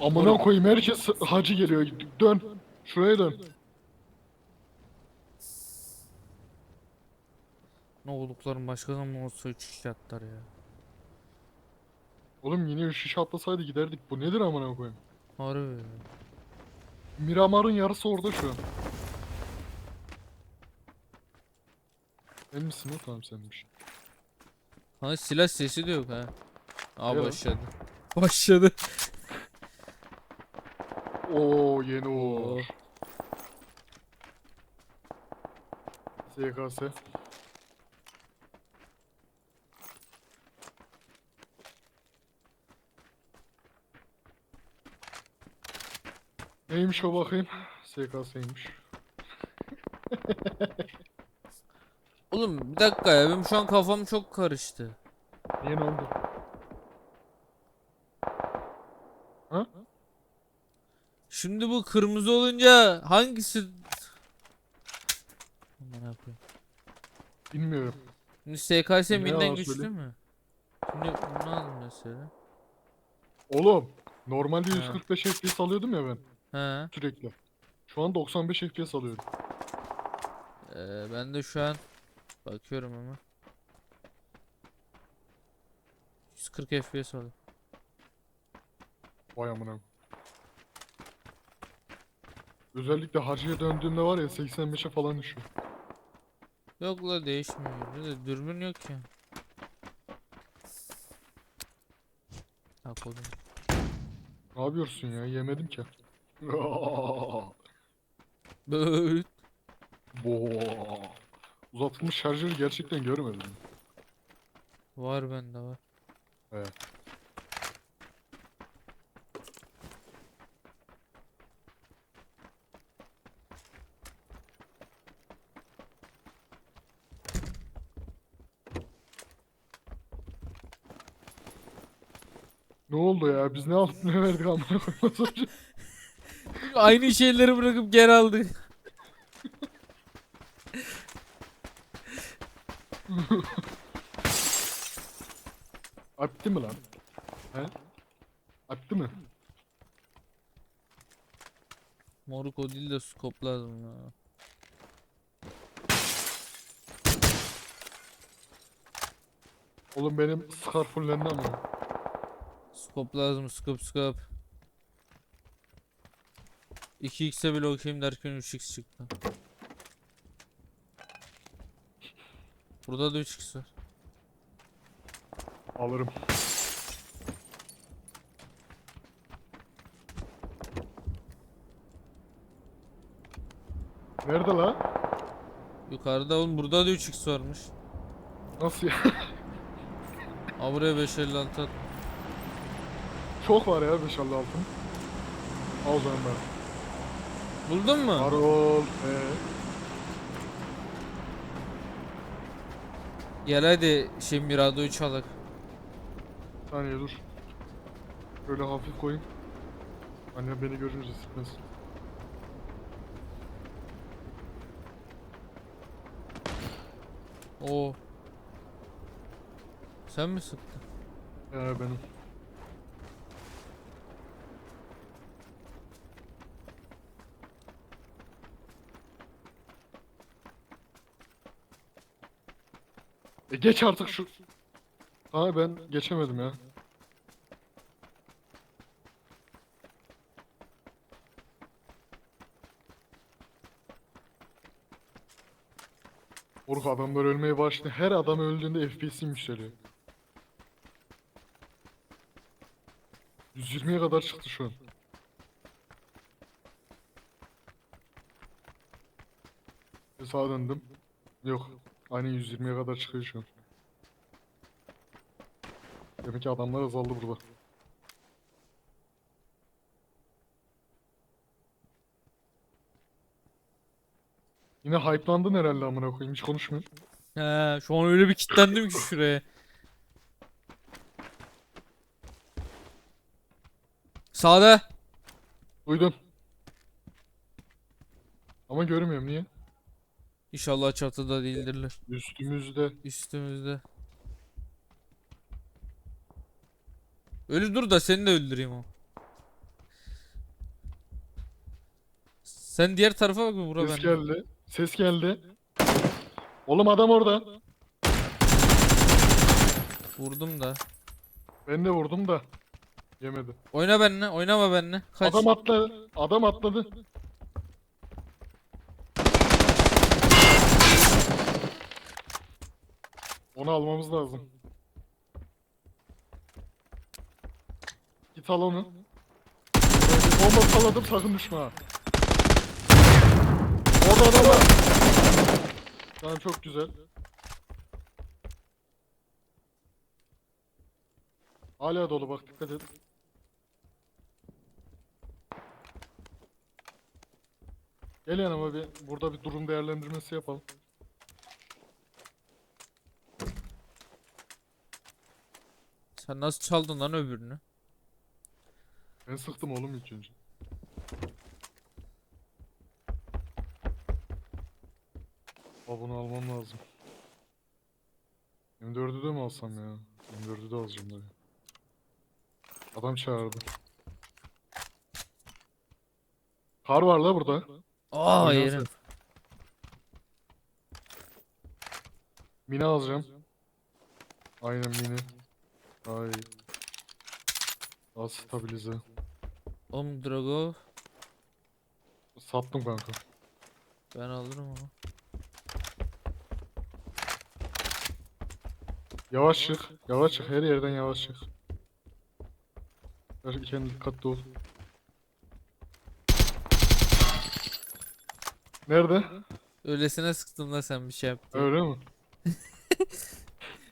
Amına koyayım herkes hacı geliyor. Dön. Şuraya dön. Ne oldukların başka zaman olsa 3 kişi atlar ya. Oğlum yine üç şişe atlasaydı giderdik. Bu nedir amına koyayım? Harbi ya. Miramar'ın yarısı orada şu an. Sen misin o? Tamam senmiş. Ha silah sesi de yok ha. Aa başladı. Başladı. Oo yeni o. SKS. Neymiş o bakayım? SKS'ymiş. Oğlum bir dakika ya benim şu an kafam çok karıştı. Niye ne oldu? Ha? Şimdi bu kırmızı olunca hangisi... Aman yapayım. Bilmiyorum. Şimdi SKS Ne minden güçlü söyleyeyim? mü? Şimdi bunu aldım mesela. Oğlum normalde Ha. 145 FPS alıyordum ya ben He. sürekli. Şu an 95 FPS alıyorum. Ee, ben de şu an bakıyorum ama. 140 FPS oldu. Vay amına. Özellikle hacıya döndüğümde var ya 85'e falan düşüyor. Yok la değişmiyor. Bir de dürbün yok ya. Ha kodum. Ne yapıyorsun ya? Yemedim ki. Böyle. Bo. Uzatılmış şarjörü gerçekten görmedim. Var bende var. Evet. Ne oldu ya? Biz ne aldık ne verdik amına koymaz önce. Aynı şeyleri bırakıp geri aldık. Attı mı lan? He? Attı mı? Moruk o değil de scope lazım ya. Oğlum benim skar fullendi ama. Scope lazım scope scope. 2x'e bile okuyayım derken 3x çıktı. Burada da 3x var. Alırım. Nerede la? Yukarıda oğlum burada da 3x varmış. Nasıl ya? Aa buraya 556 at. Çok var ya 5 altın. Al o zaman ben. Buldun mu? Var ol. Ee, Gel hadi şey Mirado'yu çalak. bir saniye dur. Şöyle hafif koyayım. Anne beni görünce sıkmaz. Oo. Sen mi sıktın? Ee, benim. E geç artık şu. Ha ben geçemedim ya. Moruk adamlar ölmeye başladı. Her adam öldüğünde FPS'im yükseliyor. 120'ye kadar çıktı şu an. Ve sağa döndüm. Yok. Aynen 120'ye kadar çıkıyor şu an. Demek ki adamlar azaldı burada. Yine hype'landın herhalde amına koyayım hiç konuşmuyor. He, şu an öyle bir kilitlendim ki şuraya. Sağda. Duydum. Ama görmüyorum niye? İnşallah çatıda değildirler. Üstümüzde. Üstümüzde. Ölü dur da seni de öldüreyim o. Sen diğer tarafa bak mı Burak Ses ben. geldi. Ses geldi. Oğlum adam orada. Vurdum da. Ben de vurdum da. Yemedi. Oyna benimle, oynama benimle. Kaç. Adam atladı. Adam atladı. Onu almamız lazım. Git al onu. Bomba salladım sakın düşme ha. Orada adam var. Tamam çok güzel. Hala dolu bak dikkat et. Gel yanıma bir burada bir durum değerlendirmesi yapalım. Sen nasıl çaldın lan öbürünü? Ben sıktım oğlum ilk önce. Aa bunu almam lazım. M4'ü de mi alsam ya? M4'ü de alacağım da. Adam çağırdı. Kar var la burada. Aa Oynan yerim. Mini alacağım. Aynen mini. Ay. Daha stabilize. Oğlum Drago Sattım kanka. ben alırım ama. Yavaş çık. Yavaş çık. Her yerden yavaş çık. Her kendi dikkatli ol. Nerede? Öylesine sıktın da sen bir şey yaptın. Öyle mi?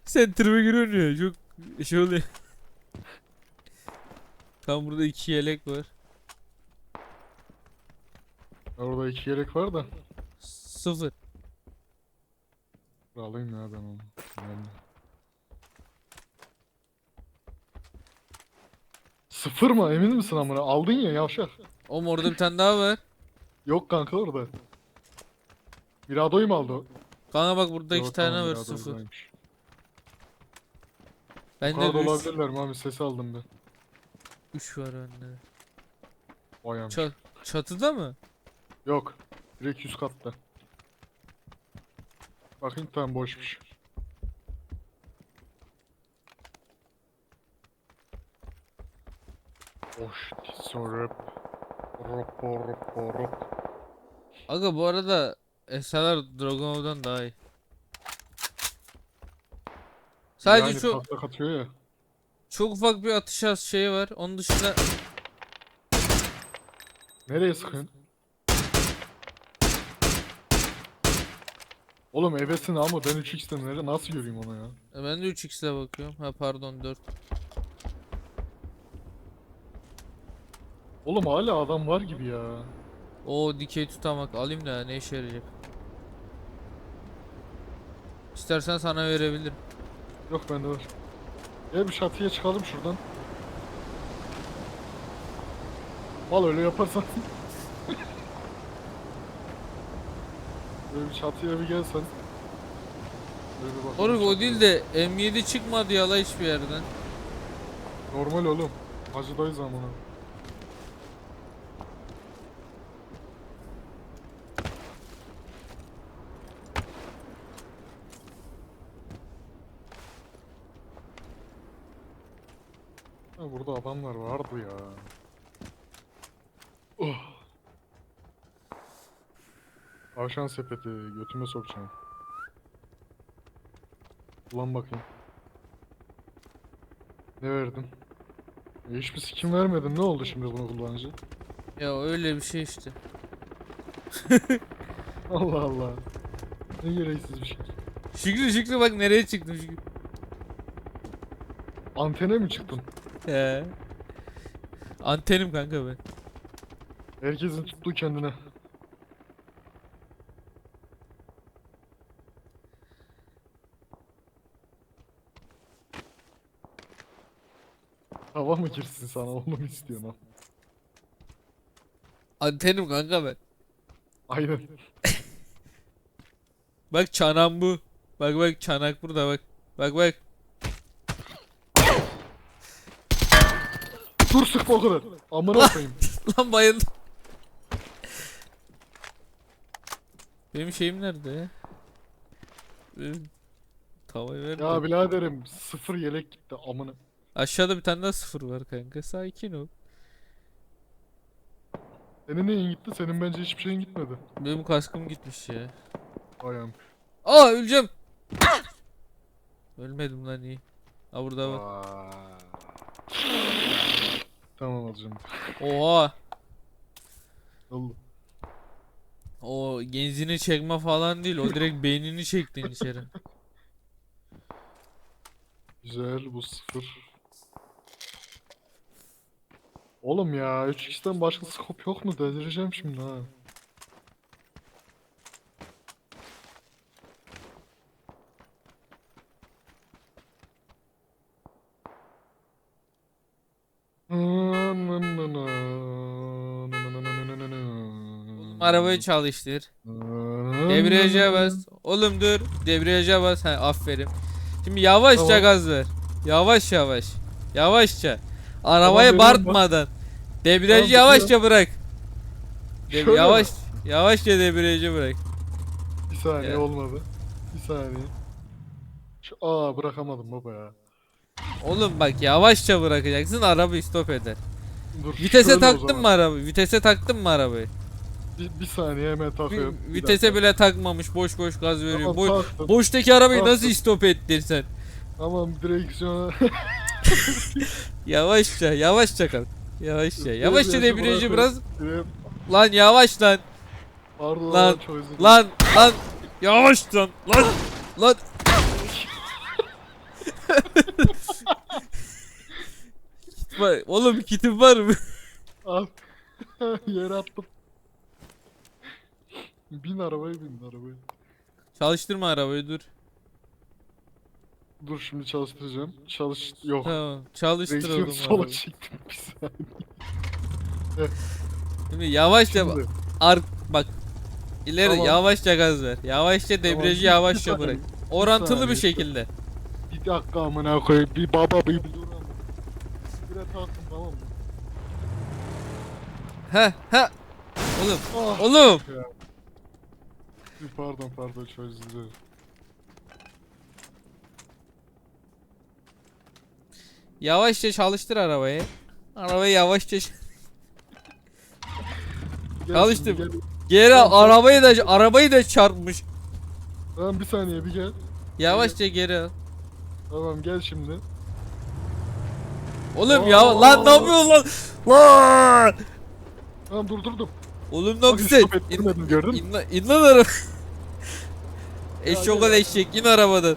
Sen tribe giriyorsun ya çok şey oluyor. Tam burada iki yelek var. Orada iki yelek var da. Sıfır. Alayım ya ben onu. Önemli. Sıfır mı? Emin misin amına? Aldın ya yavşak. Oğlum orada bir tane daha var. Yok kanka orada. Mirado'yu mu aldı? Kanka bak burada iki Yok, tane tamam, var sıfır. buradaymış. Bende Yukarıda üç, olabilirler mi abi? Sesi aldım ben. üç var bende. Vay amca. Ça çatıda mı? Yok. Direkt üst katta. Bakayım tamam boşmuş. Boş. Sorop. Ropo ropo rop. Aga bu arada SLR Dragunov'dan daha iyi. Sadece yani çok patlak atıyor ya. çok ufak bir atış az şeyi var. Onun dışında Nereye sıkıyorsun? Oğlum ebesin ama ben 3x'ten nerede nasıl göreyim onu ya? E, ben de 3x'e bakıyorum. Ha pardon 4. Oğlum hala adam var gibi ya. O dikey tutamak alayım da ne işe yarayacak? İstersen sana verebilirim. Yok bende var. Gel bir çatıya çıkalım şuradan. Mal öyle yaparsan. Böyle bir çatıya bir gelsen. Böyle bir bakalım Oruk o değil de M7 çıkmadı yala hiçbir yerden. Normal oğlum. Hacıdayız amına. Ha, burada adamlar vardı ya. Oh. Tavşan sepeti götüme sokacağım. Ulan bakayım. Ne verdin? E, hiçbir skin vermedin. Ne oldu şimdi bunu kullanınca? Ya öyle bir şey işte. Allah Allah. Ne gereksiz bir şey. Şükrü Şükrü bak nereye çıktım Şükrü. Antene mi çıktın? Antenim kanka ben. Herkesin tuttuğu kendine. Hava mı girsin sana onu mu istiyorsun ha? Antenim kanka ben. Aynen. Bak çanağım bu. Bak bak çanak burada bak. Bak bak. Dur sıkma o kadar. Amına koyayım. Lan bayıldım. Benim şeyim nerede? Benim tavayı ver. Ya de. biraderim sıfır yelek gitti amına. Aşağıda bir tane daha sıfır var kanka. Sakin ol. Senin neyin gitti? Senin bence hiçbir şeyin gitmedi. Benim kaskım gitmiş ya. Ayağım. Aa öleceğim. Ölmedim lan iyi. Aa burada var. Tamam alacağım. Oha. Oldu. O genzini çekme falan değil. O direkt beynini çektin içeri. Güzel bu sıfır. Oğlum ya 3x'ten başka scope yok mu? Delireceğim şimdi ha. Arabayı çalıştır. Debriyaja bas. Oğlum dur. Debriyaja bas. Ha aferin. Şimdi yavaşça Tamam. gaz ver. Yavaş yavaş. Yavaşça. Arabayı bak. bağırtmadan. Debriyajı Tamam, yavaşça bırak. Deb- Şöyle mi? yavaş yavaşça debriyajı bırak. Bir saniye Ya. olmadı. Bir saniye. Şu, aa bırakamadım baba ya. Oğlum bak yavaşça bırakacaksın arabayı stop eder. Dur. Vitese taktın mı arabayı? Vitese taktın mı arabayı? Bir, bir saniye hemen takıyorum. Bir vitese dakika. bile takmamış boş boş gaz veriyor. Tamam, Boş, taktım. boştaki arabayı nasıl Taktım. stop ettin sen? Tamam direksiyona. Yavaşça yavaşça kalk. Yavaşça. Yavaşça Debriyajı biraz. Direkt- Lan yavaş lan. Pardon Lan, lan, çok özür dilerim. Lan lan. Yavaş lan. Lan. Lan. Kit var- Oğlum kitim var mı? Al. Yere attım. Bin arabaya bin arabaya. Çalıştırma arabayı dur. Dur şimdi çalıştıracağım. Çalış... Yok. Tamam. Çalıştır Direksiyonu oğlum sola arabayı. çektim bir saniye. Şimdi yavaşça Şimdi. ark bak. İleri Tamam. yavaşça gaz ver. Yavaşça debriyajı bir- bir yavaşça saniye, bırak. Orantılı bir saniye. şekilde. Bir dakika amına koyayım. Bir baba bir bir dur. Bir de taktım tamam mı? Ha ha. Oğlum. Ah. Oğlum. Bir Pardon pardon çok özür dilerim. Yavaşça çalıştır arabayı. Arabayı yavaşça ç- Gel Çalıştım. şimdi, gel. Geri al, arabayı da arabayı da çarpmış. Tamam bir saniye bir gel. Yavaşça geri al. Tamam gel şimdi. Oğlum ya lan ne yapıyorsun lan? Lan! Tamam durdurdum. Oğlum stop İn, gördün mü? in, lan- in lan araba. Eşek in arabadan.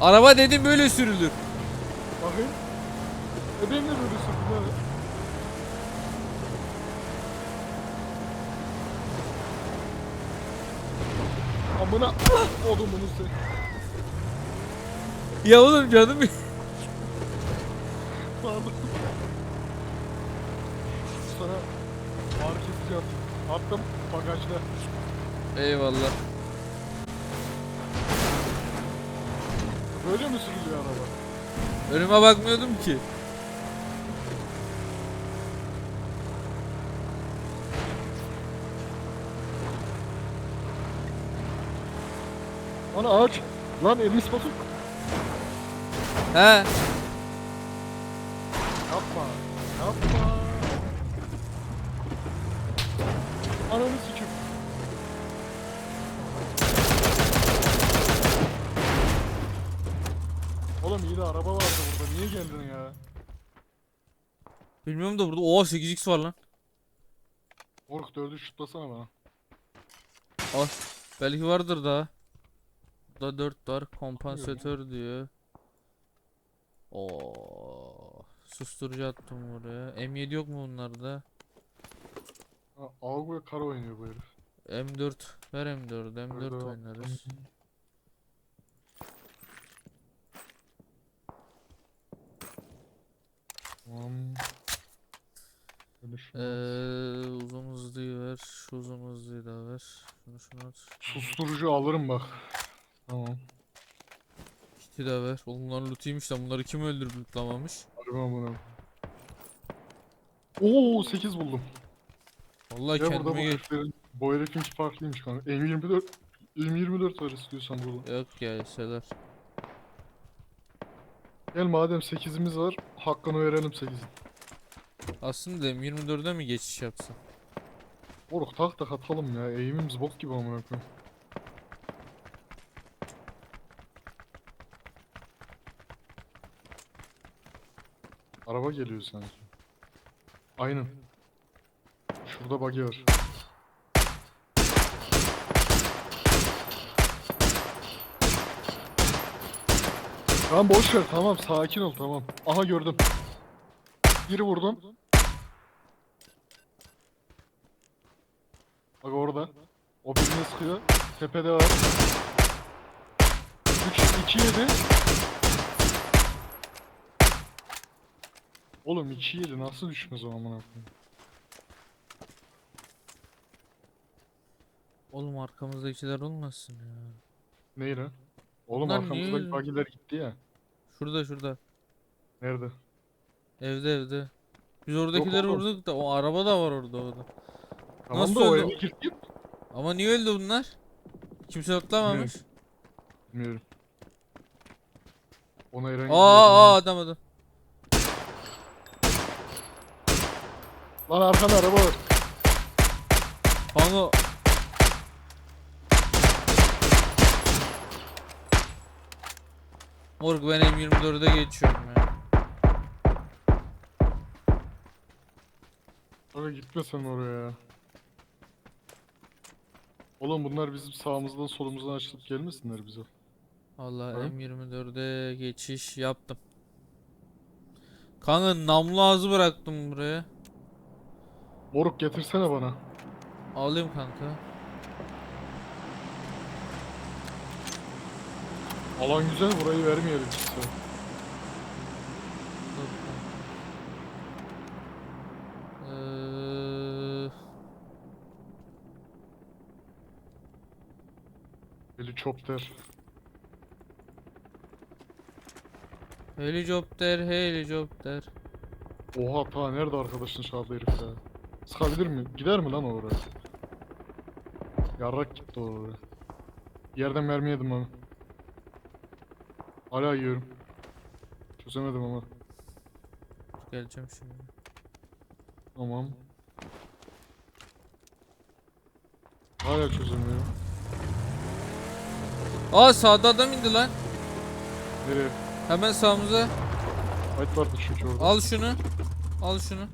Araba dedim böyle sürülür. Bakayım. E benim de böyle sürdüm ha. Amına odumunu sen. Ya oğlum canım Pardon. Sana kesici attım. Bagajda. Eyvallah. Böyle mi sürülüyor araba? Önüme bakmıyordum ki. Ana ağaç. Lan elini bozuk. He. Yapma. Yapma. Ananı sikim. Oğlum iyi de araba vardı burada. Niye geldin ya? Bilmiyorum da burada oha 8x var lan. Ork 4'ü şutlasana bana. Al. Belki vardır daha. Burada 4 var. Kompansatör diyor. Oo. Susturucu attım oraya. M7 yok mu bunlarda? Ve kara oynuyor bu herif. M4. Ver M4. M4 Burada- oynarız. Tamam. Şunu Ee, uzun hızlıyı ver. Şu uzun hızlıyı da ver. Şunu şunu at. Susturucu alırım bak. Tamam. Kiti de ver. Oğlum bunlar loot'iymiş lan. Bunları kim öldürüp lootlamamış? Arabam bunu. Oo 8 buldum. Vallahi Ya burada bu kendime heriflerin Bu herifinki farklıymış kanka. M24 M24 var istiyorsan burada. Yok ya şeyler. Gel madem 8'imiz var hakkını verelim 8'in. Aslında 24'e mi geçiş yapsam? Moruk tak tak atalım ya. Eğimimiz bok gibi amına koyayım. Araba geliyor sanki. Aynen. Şurada buggy var. Tamam boş ver tamam sakin ol tamam. Aha gördüm. Biri vurdum. Bak orada. O birini sıkıyor. Tepede var. 3 2 7. Oğlum 2 7 nasıl düşmez o amına koyayım? Oğlum arkamızdakiler olmasın ya. Ney lan? Oğlum Bunlar niye arkamızdaki öyle? buggy'ler gitti ya. Şurada şurada. Nerede? Evde evde. Biz oradakileri oğlum. vurduk da o araba da var orada orada. Tamam Nasıl da o öldü? eve girdi. Ama niye öldü bunlar? Kimse atlamamış. Bilmiyorum. Ona herhangi bir Aa aa adam adam. Lan arkanda araba var. Kanka Morg ben M24'e geçiyorum ya. Abi gitme sen oraya ya. Oğlum bunlar bizim sağımızdan solumuzdan açılıp gelmesinler bize. Hı? M24'e geçiş yaptım. Kanka namlu ağzı bıraktım buraya. Moruk getirsene bana. Alayım kanka. Alan güzel burayı vermeyelim kanka. Eee, Helikopter. helikopter helikopter. Oha ta nerede arkadaşın çaldı herif ya. Sıkabilir mi? Gider mi lan oraya? Yarrak gitti oraya. Yerden mermi yedim onu. Hala yiyorum. Çözemedim ama. Geleceğim şimdi. Tamam. Hala çözemiyorum. Aa sağda adam indi lan. Nereye? Hemen sağımıza. Fight vardı çünkü orada. Al şunu. Al şunu.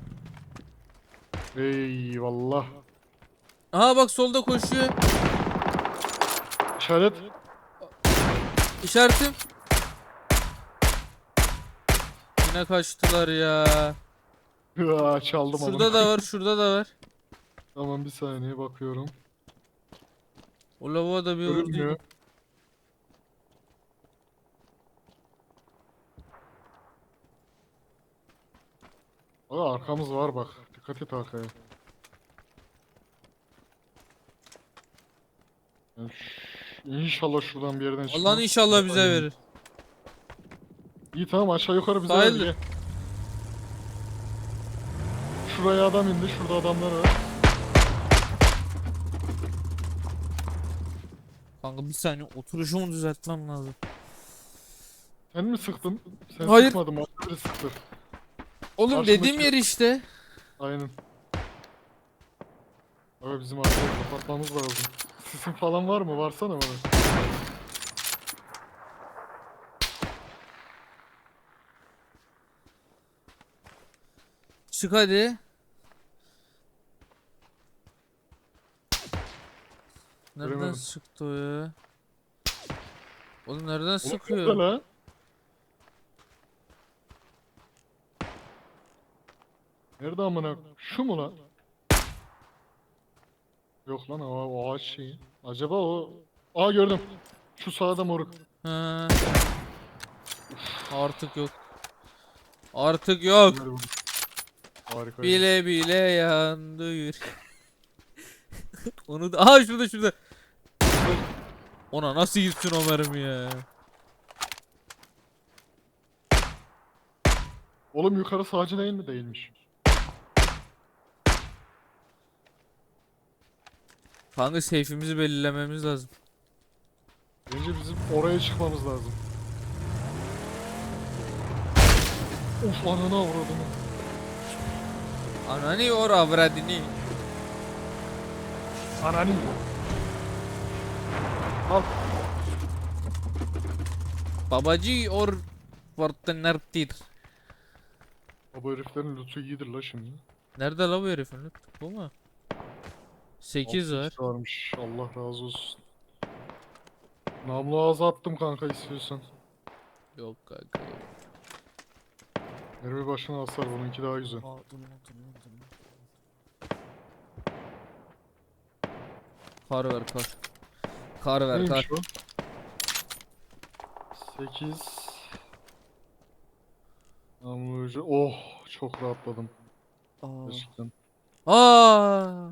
Eyvallah. Aha bak solda koşuyor. İşaret. İşaretim. Yine kaçtılar ya. Hıa, çaldım ama. Şurada da var, şurada da var. Tamam bir saniye bakıyorum. O lavuğa da bir Görünmüyor. vurdu. Aa arkamız var bak. Dikkat et arkaya. Yani İnşallah şuradan bir yerden çıkmaz. Allah'ın inşallah bize Aynen. verir. İyi tamam aşağı yukarı bize gel. Şuraya adam indi. Şurada adamlar var. Kanka bir saniye oturuşumu düzeltmem lazım. Sen mi sıktın? Sen Hayır. sıkmadın. Başka biri sıktı. Oğlum Karşımdaki- dediğim yer işte. Aynen. Abi bizim arkayı kapatmamız lazım. Sisin falan var mı? Varsana bana. Çık hadi. Nereden Göremedim. sıktı o ya? Oğlum nereden Oğlum sıkıyor? la? Nerede amına? Şu mu lan? Yok lan o, o ağaç şeyi. Acaba o... Aa gördüm. Şu sağda moruk. Ha. Artık yok. Artık yok. Harika. Bile bile yandı yürek. Onu da... Aha şurada şurada. Ona nasıl gitsin o mermi ya? Oğlum yukarı sağcı değil mi? Değilmiş. Kanka seyfimizi belirlememiz lazım. Bence bizim oraya çıkmamız lazım. Of anana avradım. Anani or avradini. Anani. Al. Babacı or Fortnite. Bu heriflerin lootu iyidir la şimdi. Nerede la bu herifin? loot? Bu mu? 8 var. Varmış. Allah razı olsun. Namlu ağzı attım kanka istiyorsan. Yok kanka yok. Merve başına asar bununki daha güzel. Kar ver kar. Kar ver kar. Neymiş o? 8 Namlu ucu. Oh çok rahatladım. Gerçekten. Aa!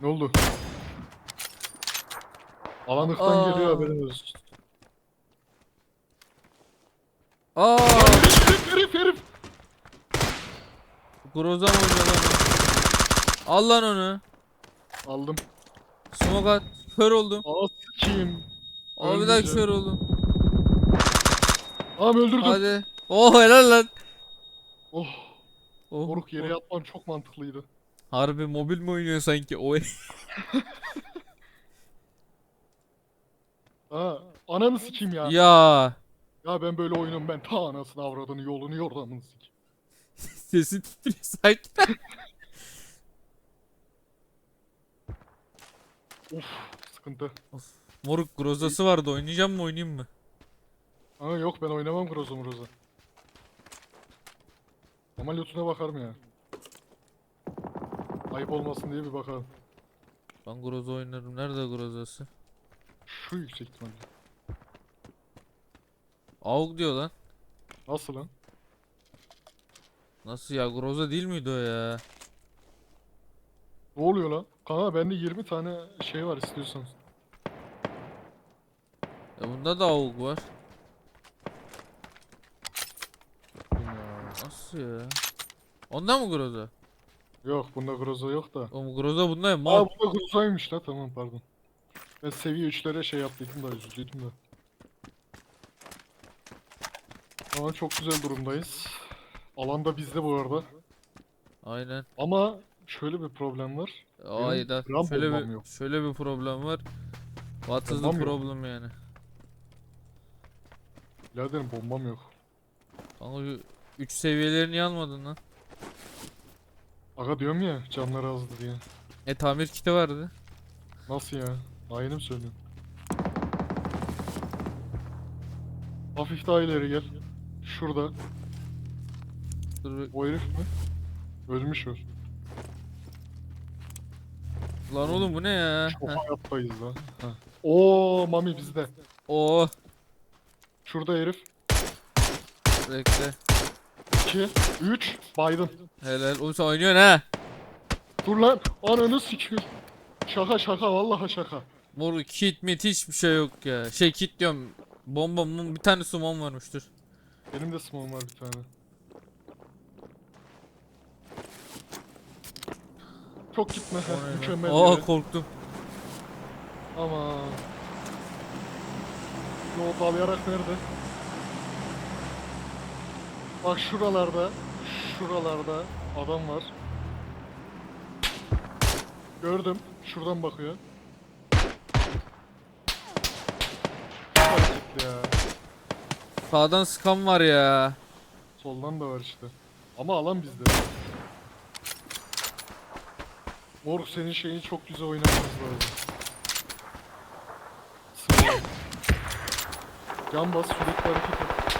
Ne oldu? Alanlıktan Aa. geliyor haberin olsun. Aa! Herif herif herif. Groza mı oynuyor lan? o? Al lan onu. Aldım. Smoke at. Kör oldum. Aa sikiyim. Abi bir daha Ölmeyeceğim. kör oldum. Tamam öldürdüm. Hadi. Oh helal lan. Oh. Oh, Moruk yere oh. yatman çok mantıklıydı. Harbi mobil mi oynuyor sanki? O Ha, ananı sikeyim ya. ya. Ya ben böyle oyunum ben ta anasını avradını yolunu yordamını sikeyim. Sesi titriyor sanki. Of sıkıntı. Moruk grozası vardı. Oynayacağım mı oynayayım mı? Ha yok ben oynamam Groza Mroza. Ama lootuna bakarım ya. Ayıp olmasın diye bir bakalım. Ben groza oynarım. Nerede grozası? Şu yüksek ihtimalle. Avuk diyor lan. Nasıl lan? Nasıl ya? Groza değil miydi o ya? Ne oluyor lan? Kanka bende 20 tane şey var istiyorsan. E bunda da avuk var. Ya. Nasıl ya? Onda mı groza? Yok bunda Groza yok da. Oğlum groza bunda ya. Aa bunda Groza'ymış la tamam pardon. Ben seviye 3'lere şey yaptıydım da üzüldüydüm de. Ama çok güzel durumdayız. Alan da bizde bu arada. Aynen. Ama şöyle bir problem var. Ayda. Şöyle bombam bir yok. şöyle bir problem var. What is the Bombam yok. problem yani? Biraderim bombam yok. Kanka 3 seviyelerini niye almadın lan? Aga diyorum ya canları azdı diye. E tamir kiti vardı. Nasıl ya? Aynı mı söylüyorsun? Hafif daha ileri gel. Şurada. Dur bir- O herif mi? Ölmüş o. Lan oğlum bu ne ya? Çok Heh. hayattayız lan. Heh. Oo Mami bizde. Oo, Şurada herif. bekle. 2, 3, Biden. Helal. Oğlum sen oynuyorsun ha. Dur lan. Ananı sikiyor. Şaka şaka vallahi şaka. Mor kit mit hiçbir şey yok ya. Şey kit diyorum. Bomba mum bir tane sumon varmıştır. Benim de smoke'um var bir tane. Çok gitme. Mükemmel Aa yere. korktum. Ama. Yol dalayarak nerede? Bak şuralarda. Şuralarda adam var. Gördüm. Şuradan bakıyor. Çok hareketli ya. Sağdan skam var ya. Soldan da var işte. Ama alan bizde. Moruk senin şeyini çok güzel oynamamız lazım. Sıvı. Can bas sürekli hareket et.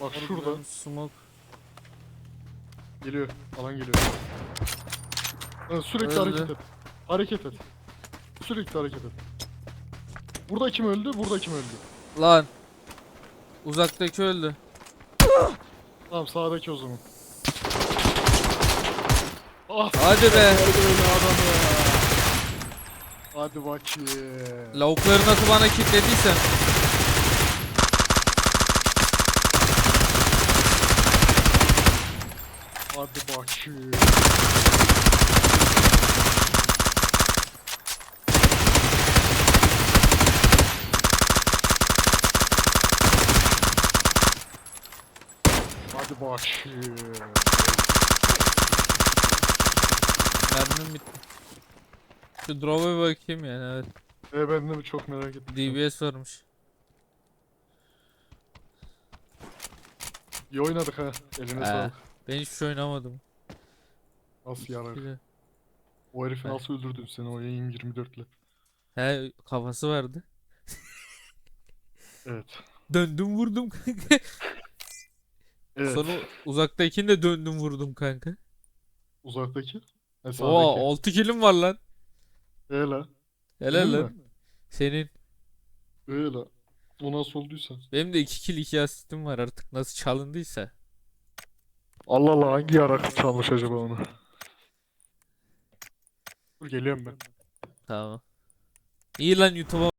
Bak şurada Smoke. geliyor. Alan geliyor. Ha, sürekli Öldü. hareket et. Hareket et. Sürekli hareket et. Burada kim öldü? Burada kim öldü? Lan. Uzaktaki öldü. Tamam sağdaki o zaman. Ah, Hadi be. öyle adam ya. Hadi bakayım. Lavukları nasıl bana kilitlediysen. Hadi bakayım. Hadi bakayım. Mermim bitti. Şu drop'a bir bakayım yani evet. E ben de çok merak ettim. DBS varmış. İyi oynadık ha. Eline He. sağlık. Ben hiçbir şey oynamadım. Nasıl yarar? Güzel. O herifi He. nasıl öldürdün sen o yayın 24 ile? He kafası vardı. Evet. Döndüm vurdum kanka. Evet. Sonra uzaktakini de döndüm vurdum kanka. Uzaktaki. Oo sağdaki. 6 kilim var lan. E la. Helal Senin lan. mi? Senin. E la. O nasıl olduysa. Benim de 2 kill 2 asistim var artık nasıl çalındıysa. Allah Allah hangi yarak çalmış acaba onu? Dur geliyorum ben. Tamam. İyi lan YouTube'a